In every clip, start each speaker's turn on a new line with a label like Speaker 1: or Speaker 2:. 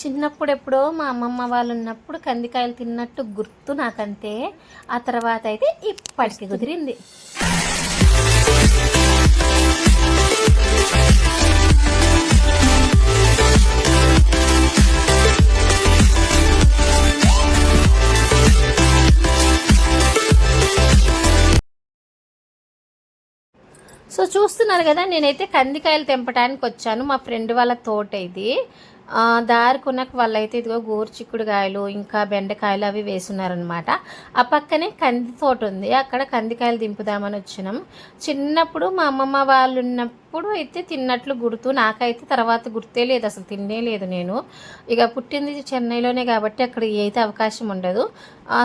Speaker 1: చిన్నప్పుడు ఎప్పుడో మా అమ్మమ్మ వాళ్ళు ఉన్నప్పుడు కందికాయలు తిన్నట్టు గుర్తు నాకంతే ఆ తర్వాత అయితే ఇప్పటికి కుదిరింది. సో చూస్తున్నారు కదా నేనైతే కందికాయలు తెంపడానికి వచ్చాను మా ఫ్రెండ్ వాళ్ళ తోట ఇది దారి కొనక వాళ్ళైతే ఇదిగో గోరుచిక్కుడుకాయలు ఇంకా బెండకాయలు అవి వేసున్నారనమాట ఆ పక్కనే కంది తోట ఉంది. అక్కడ కందికాయలు దింపుదామని వచ్చినాం. చిన్నప్పుడు మా అమ్మమ్మ వాళ్ళు ఉన్నప్పుడు అయితే తిన్నట్లు గుర్తు. నాకైతే తర్వాత గుర్తే లేదు. అసలు తిన్నే లేదు నేను. ఇక పుట్టింది చెన్నైలోనే కాబట్టి అక్కడ అయితే అవకాశం ఉండదు.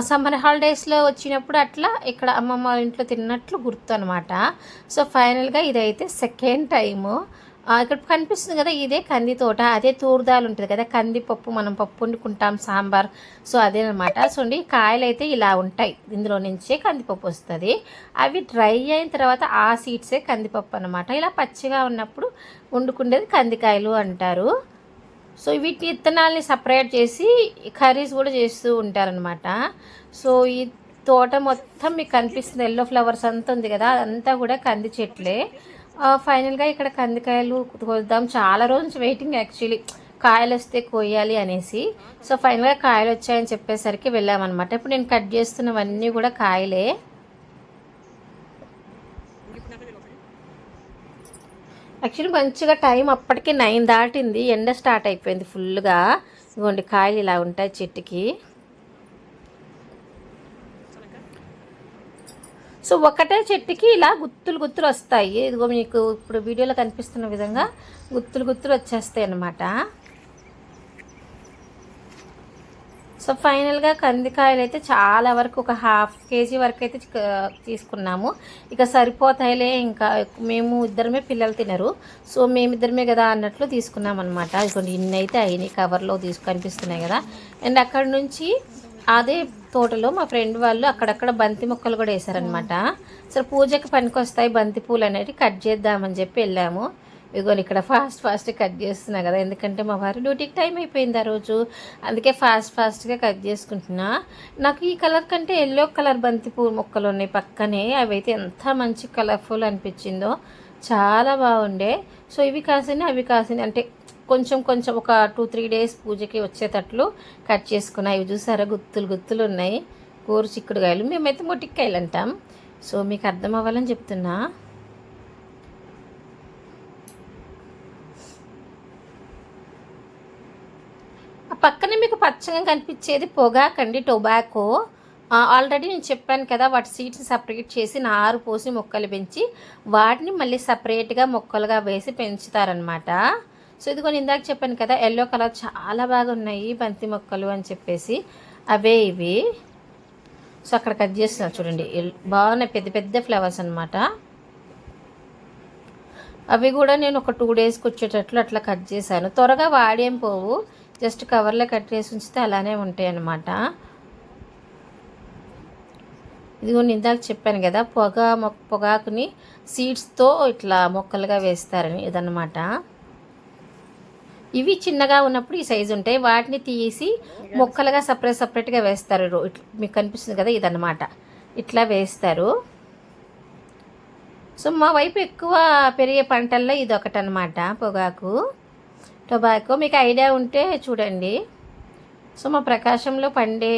Speaker 1: సమ్మర్ హాలిడేస్లో వచ్చినప్పుడు అట్లా ఇక్కడ అమ్మమ్మ వాళ్ళ ఇంట్లో తిన్నట్లు గుర్తు అనమాట సో ఫైనల్గా ఇదైతే సెకండ్ టైము. ఇక్కడ కనిపిస్తుంది కదా ఇదే కంది తోట అదే తూర్దాలు ఉంటుంది కదా కందిపప్పు మనం పప్పు వండుకుంటాం సాంబార్. సో అదేనమాట. సో అండి కాయలు అయితే ఇలా ఉంటాయి. ఇందులో నుంచే కందిపప్పు వస్తుంది. అవి డ్రై అయిన తర్వాత ఆ సీడ్సే కందిపప్పు అనమాట ఇలా పచ్చిగా ఉన్నప్పుడు వండుకునేది కందికాయలు అంటారు. సో వీటి విత్తనాల్ని సపరేట్ చేసి కర్రీస్ కూడా చేస్తూ ఉంటారనమాట సో ఈ తోట మొత్తం మీకు కనిపిస్తుంది. ఎల్లో ఫ్లవర్స్ అంతా ఉంది కదా అదంతా కూడా కంది చెట్లే. ఫైనల్గా ఇక్కడ కందికాయలు కోద్దాం చాలా రోజు నుంచి వెయిటింగ్ యాక్చువల్లీ. కాయలు వస్తే కోయాలి అనేసి. సో ఫైనల్గా కాయలు వచ్చాయని చెప్పేసరికి వెళ్ళామన్నమాట. ఇప్పుడు నేను కట్ చేస్తున్నవన్నీ కూడా కాయలే. యాక్చువల్లీ మంచిగా టైం అప్పటికి నైన్ దాటింది. ఎండ స్టార్ట్ అయిపోయింది ఫుల్గా. ఇదిగోండి కాయలు ఇలా ఉంటాయి చెట్టుకి. సో ఒకటే చెట్టుకి ఇలా గుత్తులు గుత్తులు వస్తాయి. ఇదిగో మీకు ఇప్పుడు వీడియోలో కనిపిస్తున్న విధంగా గుత్తులు గుత్తులు వచ్చేస్తాయి అన్నమాట. సో ఫైనల్గా కందికాయలు అయితే చాలా వరకు ఒక హాఫ్ కేజీ వరకు అయితే తీసుకున్నాము. ఇక సరిపోతాయిలే ఇంకా మేము ఇద్దరమే పిల్లలు తినరు. సో మేమిద్దరమే కదా అన్నట్లు తీసుకున్నాం అనమాట ఇదిగోండి ఇన్ని అయితే అయినాయి కవర్లో తీసుకు కనిపిస్తున్నాయి కదా. అండ్ అక్కడ నుంచి అదే తోటలో మా ఫ్రెండ్ వాళ్ళు అక్కడక్కడ బంతి మొక్కలు కూడా వేశారనమాట సరే పూజకి పనికొస్తాయి బంతి పూలు అనేవి కట్ చేద్దామని చెప్పి వెళ్ళాము. ఇగో ఇక్కడ ఫాస్ట్ ఫాస్ట్ కట్ చేస్తున్నా కదా ఎందుకంటే మా వారు డ్యూటీకి టైం అయిపోయింది ఆ రోజు. అందుకే ఫాస్ట్ ఫాస్ట్గా కట్ చేసుకుంటున్నా. నాకు ఈ కలర్ కంటే ఎల్లో కలర్ బంతి పువ్వు మొక్కలు ఉన్నాయి పక్కనే. అవి అయితే ఎంత మంచి కలర్ఫుల్ అనిపించిందో. చాలా బాగుండే. సో ఇవి కాసిన అవి కాసిన అంటే కొంచెం కొంచెం ఒక టూ త్రీ డేస్ పూజకి వచ్చేటట్లు కట్ చేసుకున్నాయి. ఇవి చూసారా? గుత్తులు గుత్తులు ఉన్నాయి. కూర చిక్కుడుకాయలు. మేమైతే మొటిక్కాయలు అంటాం సో మీకు అర్థం అవ్వాలని చెప్తున్నా. ఆ పక్కనే మీకు పచ్చగా కనిపించేది పొగాకండి టొబాకో. ఆల్రెడీ నేను చెప్పాను కదా వాటి సీడ్స్ సపరేట్ చేసి నారు పోసి మొక్కలు పెంచి వాటిని మళ్ళీ సపరేట్గా మొక్కలుగా వేసి పెంచుతారనమాట సో ఇదిగో ఇందాక చెప్పాను కదా ఎల్లో కలర్ చాలా బాగా ఉన్నాయి బంతి మొక్కలు అని చెప్పేసి. అవే ఇవి. సో అక్కడ కట్ చేస్తున్నారు చూడండి. బాగున్నాయి పెద్ద పెద్ద ఫ్లవర్స్ అనమాట అవి కూడా నేను ఒక టూ డేస్కి వచ్చేటట్లు అట్లా కట్ చేశాను. త్వరగా వాడేం పోవు. జస్ట్ కవర్లో కట్ చేసి ఉంచితే అలానే ఉంటాయి అన్నమాట. ఇదిగో నేను ఇందాక చెప్పాను కదా పొగ మొ- పొగాకుని సీడ్స్తో ఇట్లా మొక్కలుగా వేస్తారని ఇదన్నమాట. ఇవి చిన్నగా ఉన్నప్పుడు ఈ సైజు ఉంటాయి వాటిని తీసి మొక్కలుగా సపరేట్ సపరేట్గా వేస్తారు. మీకు కనిపిస్తుంది కదా ఇదన్నమాట. ఇట్లా వేస్తారు. సో మా వైపు ఎక్కువ పెరిగే పంటల్లో ఇది ఒకటి అనమాట పొగాకు. టొబాకో మీకు ఐడియా ఉంటే చూడండి. సో మా ప్రకాశంలో పండే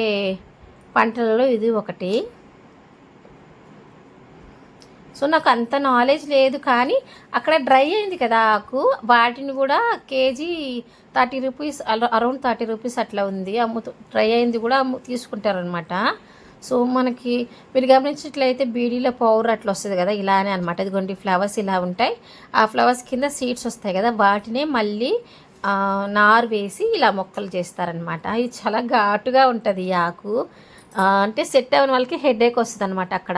Speaker 1: పంటలలో ఇది ఒకటి. సో నాకు అంత నాలెడ్జ్ లేదు కానీ అక్కడ డ్రై అయింది కదా ఆకు. వాటిని కూడా KG thirty rupees around thirty rupees అట్లా ఉంది. అమ్ముతూ డ్రై అయింది కూడా అమ్ము తీసుకుంటారనమాట సో మనకి మీరు గమనించినట్లయితే బీడీలో పౌడర్ అట్లా వస్తుంది కదా ఇలానే అనమాట ఇదిగోండి ఫ్లవర్స్ ఇలా ఉంటాయి. ఆ ఫ్లవర్స్ కింద సీడ్స్ వస్తాయి కదా వాటినే మళ్ళీ నారు వేసి ఇలా మొక్కలు చేస్తారనమాట ఇది చాలా ఘాటుగా ఉంటుంది ఈ ఆకు. అంటే సెట్ అవ్వని వాళ్ళకి హెడేక్ వస్తుంది అనమాట అక్కడ.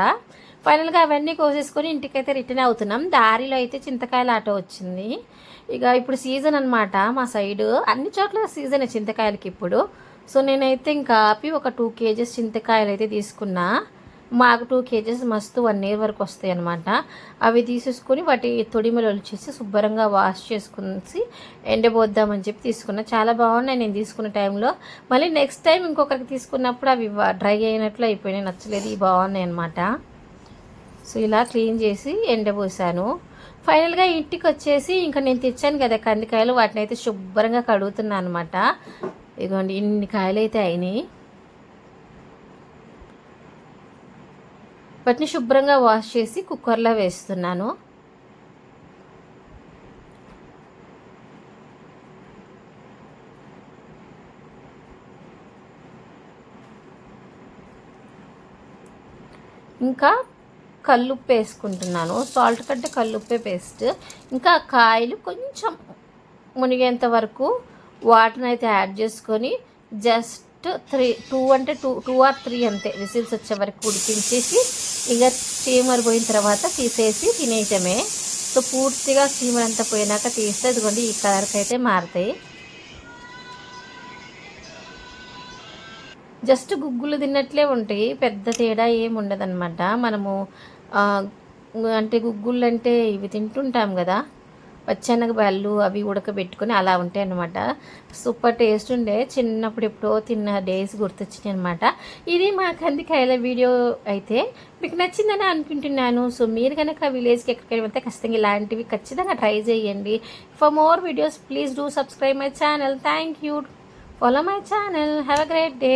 Speaker 1: ఫైనల్గా అవన్నీ కోసేసుకొని ఇంటికైతే రిటర్న్ అవుతున్నాం. దారిలో అయితే చింతకాయల ఆటో వచ్చింది. ఇక ఇప్పుడు సీజన్ అనమాట మా సైడు అన్ని చోట్ల సీజనే చింతకాయలకి ఇప్పుడు. సో నేనైతే ఇంకా ఆపి ఒక టూ కేజెస్ చింతకాయలు అయితే తీసుకున్నా. మాకు టూ కేజెస్ మస్తు వన్ ఇయర్ వరకు వస్తాయి అనమాట అవి తీసేసుకొని వాటి తొడిమలు వచ్చేసి శుభ్రంగా వాష్ చేసుకుని ఎండబోద్దామని చెప్పి తీసుకున్నా. చాలా బాగున్నాయి నేను తీసుకున్న టైంలో. మళ్ళీ నెక్స్ట్ టైం ఇంకొకరికి తీసుకున్నప్పుడు అవి డ్రై అయినట్లు అయిపోయినాయి. నచ్చలేదు. ఇవి బాగున్నాయి అనమాట సో ఇలా క్లీన్ చేసి ఎండబోసాను ఫైనల్గా ఇంటికి వచ్చేసి ఇంకా నేను తెచ్చాను కదా కందికాయలు వాటిని అయితే శుభ్రంగా కడుగుతున్నాను అనమాట ఇదిగోండి ఇన్ని కాయలు అయితే అయినాయి. వాటిని శుభ్రంగా వాష్ చేసి కుక్కర్లో వేస్తున్నాను. ఇంకా కల్లుప్పు వేసుకుంటున్నాను సాల్ట్ కంటే కల్లుప్పే పేస్ట్ ఇంకా కాయలు కొంచెం మునిగేంత వరకు వాటర్ని అయితే యాడ్ చేసుకొని జస్ట్ త్రీ టూ అంటే టూ టూ ఆర్ త్రీ అంతే. విసిల్స్ వచ్చే వరకు ఉడికించేసి ఇంకా స్టీమర్ పోయిన తర్వాత తీసేసి తినేయటమే. సో పూర్తిగా స్టీమర్ అంతా పోయినాక తీస్తే ఇదిగోండి ఈ కలర్కి అయితే మారుతాయి. జస్ట్ గుగ్గులు తిన్నట్లే ఉంటాయి. పెద్ద తేడా ఏమి ఉండదన్నమాట. మనము అంటే గుగ్గుళ్ళు అంటే ఇవి తింటుంటాం కదా. పచ్చెనగ బళ్ళు అవి ఉడకబెట్టుకొని అలా ఉంటాయి అనమాట సూపర్ టేస్ట్ ఉండే. చిన్నప్పుడు ఎప్పుడో తిన్న డేస్ గుర్తొచ్చినాయి అనమాట ఇది మా కందికాయల వీడియో అయితే మీకు నచ్చిందని అనుకుంటున్నాను. సో మీరు కనుక విలేజ్కి ఎక్కడికైనా వెళ్తే ఖచ్చితంగా ఇలాంటివి ఖచ్చితంగా ట్రై చేయండి. For more videos please do subscribe my channel. Thank you. Follow my channel. Have a great day.